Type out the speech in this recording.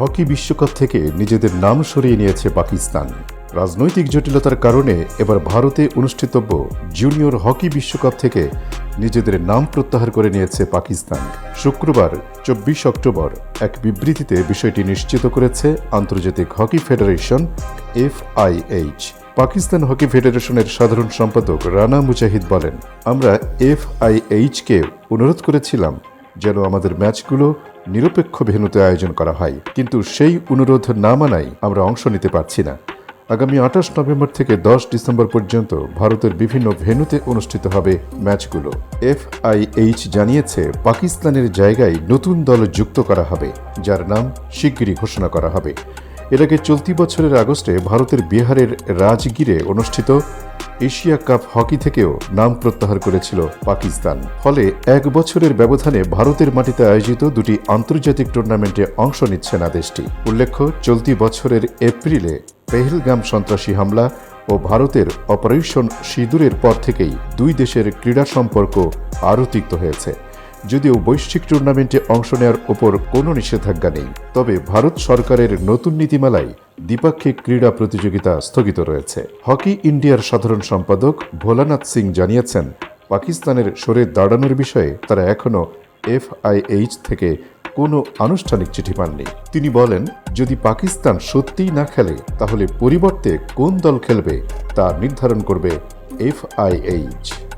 Hockey বিশ্বকাপ থেকে নিজেদের নাম সরিয়ে নিয়েছে পাকিস্তান। রাজনৈতিক জটিলতার কারণে এবার ভারতে অনুষ্ঠিতব্য জুনিয়র হকি বিশ্বকাপ থেকে নিজেদের নাম প্রত্যাহার করে নিয়েছে পাকিস্তান। শুক্রবার, চব্বিশ অক্টোবর, এক বিবৃতিতে বিষয়টি নিশ্চিত করেছে আন্তর্জাতিক hockey federation FIH. Pakistan hockey ফেডারেশনের সাধারণ সম্পাদক রানা মুজাহিদ বলেন, আমরা এফআইএইচকে অনুরোধ করেছিলাম যেন আমাদের ম্যাচগুলো নিরপেক্ষ ভেনুতে আয়োজন করা হয়। কিন্তু সেই অনুরোধ না মানায় আমরা অংশ নিতে পারছি না। আগামী আঠাশ নভেম্বর থেকে দশ ডিসেম্বর পর্যন্ত ভারতের বিভিন্ন ভেন্যুতে অনুষ্ঠিত হবে ম্যাচগুলো। এফআইএইচ জানিয়েছে, পাকিস্তানের জায়গায় নতুন দল যুক্ত করা হবে, যার নাম শিগগিরই ঘোষণা করা হবে। এর আগে চলতি বছরের আগস্টে ভারতের বিহারের রাজগিরে অনুষ্ঠিত এশিয়া কাপ হকি থেকেও নাম প্রত্যাহার করেছিল পাকিস্তান। ফলে এক বছরের ব্যবধানে ভারতের মাটিতে আয়োজিত দুটি আন্তর্জাতিক টুর্নামেন্টে অংশ নিচ্ছে না দেশটি। উল্লেখ্য, চলতি বছরের এপ্রিলে পেহেলগাম সন্ত্রাসী হামলা ও ভারতের অপারেশন সিঁদুরের পর থেকেই দুই দেশের ক্রীড়া সম্পর্ক আরও তিক্ত হয়েছে। যদিও বৈশ্বিক টুর্নামেন্টে অংশ নেওয়ার ওপর কোনো নিষেধাজ্ঞা নেই, তবে ভারত সরকারের নতুন নীতিমালায় দ্বিপাক্ষিক ক্রীড়া প্রতিযোগিতা স্থগিত রয়েছে। হকি ইন্ডিয়ার সাধারণ সম্পাদক ভোলানাথ সিং জানিয়েছেন, পাকিস্তানের সরে দাঁড়ানোর বিষয়ে তারা এখনও এফআইএইচ থেকে কোনো আনুষ্ঠানিক চিঠি পাননি। তিনি বলেন, যদি পাকিস্তান সত্যিই না খেলে, তাহলে পরিবর্তে কোন দল খেলবে তা নির্ধারণ করবে এফআইএইচ।